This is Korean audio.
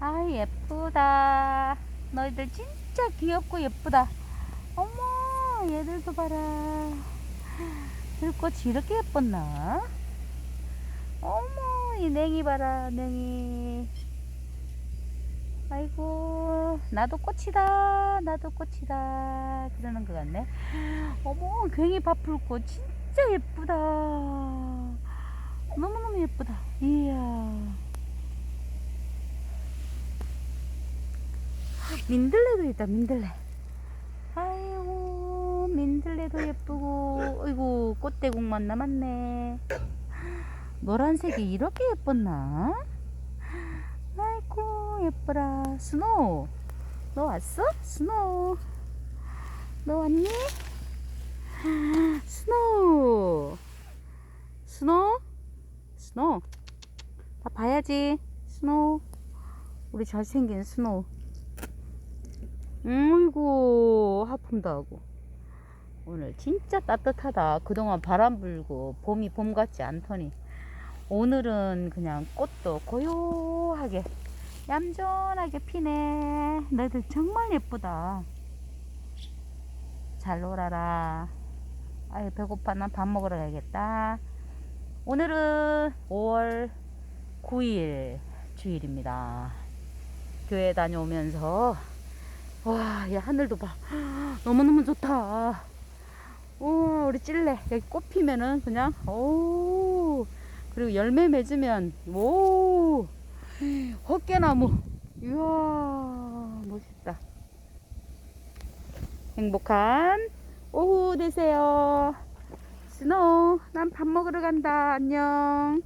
아 예쁘다. 너희들 진짜 귀엽고 예쁘다. 어머 얘들도 봐라. 들꽃이 이렇게 예뻤나? 어머 이 냉이 봐라 냉이. 아이고 나도 꽃이다 나도 꽃이다 그러는 것 같네. 어머 괜히 밥풀꽃 진짜 예쁘다. 너무너무 예쁘다. 이야. 민들레도 있다 민들레. 아이고 민들레도 예쁘고. 아이고 꽃대국만 남았네. 노란색이 이렇게 예뻤나? 아이고 예뻐라. 스노우 너 왔어? 스노우 너 왔니? 스노우 스노우 스노우 다 봐야지. 스노우 우리 잘생긴 스노우 어이구 하품도 하고. 오늘 진짜 따뜻하다. 그동안 바람 불고 봄이 봄 같지 않더니 오늘은 그냥 꽃도 고요하게 얌전하게 피네. 너희들 정말 예쁘다. 잘 놀아라. 아유 배고파. 난 밥 먹으러 가야겠다. 오늘은 5월 9일 주일입니다. 교회 다녀오면서 와, 야, 하늘도 봐. 너무너무 좋다. 우와, 우리 찔레. 여기 꽃 피면은 그냥, 오. 그리고 열매 맺으면, 오. 헛개나무. 이야, 멋있다. 행복한 오후 되세요. 스노우, 난 밥 먹으러 간다. 안녕.